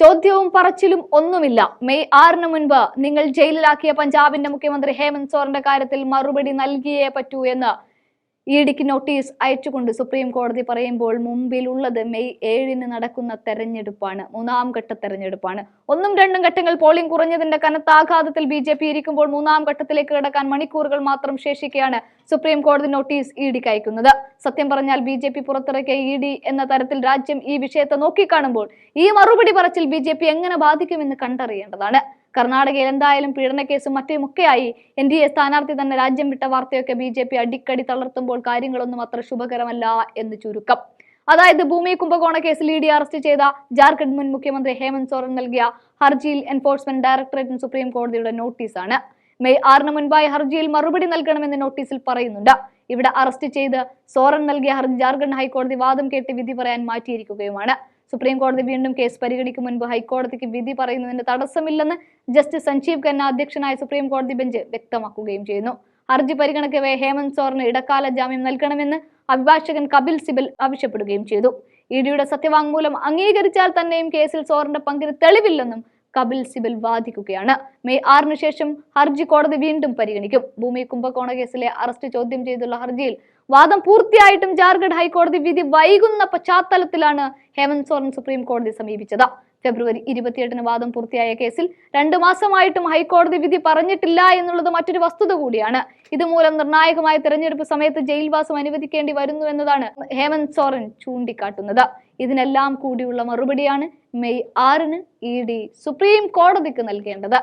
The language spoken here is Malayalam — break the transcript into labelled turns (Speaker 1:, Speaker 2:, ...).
Speaker 1: ചോദ്യവും പറച്ചിലും ഒന്നുമില്ല. മെയ് ആറിന് മുൻപ് നിങ്ങൾ ജയിലിലാക്കിയ പഞ്ചാബിന്റെ മുഖ്യമന്ത്രി ഹേമന്ത് സോറിന്റെ കാര്യത്തിൽ മറുപടി നൽകിയേ പറ്റൂ എന്ന് ഇഡിക്ക് നോട്ടീസ് അയച്ചുകൊണ്ട് സുപ്രീം കോടതി പറയുമ്പോൾ മുമ്പിലുള്ളത് മെയ് ഏഴിന് നടക്കുന്ന തെരഞ്ഞെടുപ്പാണ്. മൂന്നാം ഘട്ട തെരഞ്ഞെടുപ്പാണ്. ഒന്നും രണ്ടും ഘട്ടങ്ങൾ പോളിംഗ് കുറഞ്ഞതിന്റെ കനത്താഘാതത്തിൽ ബി ഇരിക്കുമ്പോൾ മൂന്നാം ഘട്ടത്തിലേക്ക് കടക്കാൻ മണിക്കൂറുകൾ മാത്രം ശേഷിക്കെയാണ് സുപ്രീം കോടതി നോട്ടീസ് ഇഡിക്ക് അയക്കുന്നത് സത്യം പറഞ്ഞാൽ ബി ജെ പി പുറത്തിറക്കിയ ഇ ഡി എന്ന തരത്തിൽ രാജ്യം ഈ വിഷയത്തെ നോക്കിക്കാണുമ്പോൾ ഈ മറുപടി പറച്ചിൽ ബി ജെ പി എങ്ങനെ ബാധിക്കുമെന്ന് കണ്ടറിയേണ്ടതാണ്. കർണാടകയിൽ എന്തായാലും പീഡനക്കേസും മറ്റുമൊക്കെയായി. എൻ ഡി എ സ്ഥാനാർത്ഥി തന്നെ രാജ്യം വിട്ട വാർത്തയൊക്കെ ബി ജെ പി അടിക്കടി തളർത്തുമ്പോൾ കാര്യങ്ങളൊന്നും അത്ര ശുഭകരമല്ല എന്ന് ചുരുക്കം. അതായത് ഭൂമി കുംഭകോണ കേസിൽ ഇ ഡി അറസ്റ്റ് ചെയ്ത ജാർഖണ്ഡ് മുൻ മുഖ്യമന്ത്രി ഹേമന്ത് സോറൻ നൽകിയ ഹർജിയിൽ എൻഫോഴ്സ്മെന്റ് ഡയറക്ടറേറ്റിന് സുപ്രീം കോടതിയുടെ നോട്ടീസാണ്. മെയ് ആറിന് മുൻപായി ഹർജിയിൽ മറുപടി നൽകണമെന്ന് നോട്ടീസിൽ പറയുന്നുണ്ട്. ഇവിടെ അറസ്റ്റ് ചെയ്ത് സോറൻ നൽകിയ ഹർജി ജാർഖണ്ഡ് ഹൈക്കോടതി വാദം കേട്ട് വിധി പറയാൻ മാറ്റിയിരിക്കുകയുമാണ്. സുപ്രീം കോടതി വീണ്ടും കേസ് പരിഗണിക്കും മുൻപ് ഹൈക്കോടതിക്ക് വിധി പറയുന്നതിന് തടസ്സമില്ലെന്ന് ജസ്റ്റിസ് സഞ്ജീവ് ഖന്ന അധ്യക്ഷനായ സുപ്രീം കോടതി ബെഞ്ച് വ്യക്തമാക്കുകയും ചെയ്യുന്നു. ഹർജി പരിഗണിക്കവേ ഹേമന്ത് സോറിന് ഇടക്കാല ജാമ്യം നൽകണമെന്ന് അഭിഭാഷകൻ കപിൽ സിബൽ ആവശ്യപ്പെടുകയും ചെയ്തു. ഇഡിയുടെ സത്യവാങ്മൂലം അംഗീകരിച്ചാൽ തന്നെയും കേസിൽ സോറിന്റെ പങ്കിന് തെളിവില്ലെന്നും കപിൽ സിബൽ വാദിക്കുകയാണ്. മെയ് ആറിന് ശേഷം ഹർജി കോടതി വീണ്ടും പരിഗണിക്കും. ഭൂമി കുംഭകോണ കേസിലെ അറസ്റ്റ് ചോദ്യം ചെയ്തുള്ള ഹർജിയിൽ വാദം പൂർത്തിയായിട്ടും ജാർഖണ്ഡ് ഹൈക്കോടതി വിധി വൈകുന്ന പശ്ചാത്തലത്തിലാണ് ഹേമന്ത് സോറൻ സുപ്രീം കോടതി സമീപിച്ചത്. ഫെബ്രുവരി ഇരുപത്തിയെട്ടിന് വാദം പൂർത്തിയായ കേസിൽ രണ്ടു മാസമായിട്ടും ഹൈക്കോടതി വിധി പറഞ്ഞിട്ടില്ല എന്നുള്ളത് മറ്റൊരു വസ്തുത കൂടിയാണ്. ഇതുമൂലം നിർണായകമായ തെരഞ്ഞെടുപ്പ് സമയത്ത് ജയിൽവാസം അനുവദിക്കേണ്ടി വരുന്നു എന്നതാണ് ഹേമന്ത് സോറൻ ചൂണ്ടിക്കാട്ടുന്നത്. ഇതിനെല്ലാം കൂടിയുള്ള മറുപടിയാണ് മെയ് ആറിന് ഇ ഡി സുപ്രീം കോടതിക്ക് നൽകേണ്ടത്.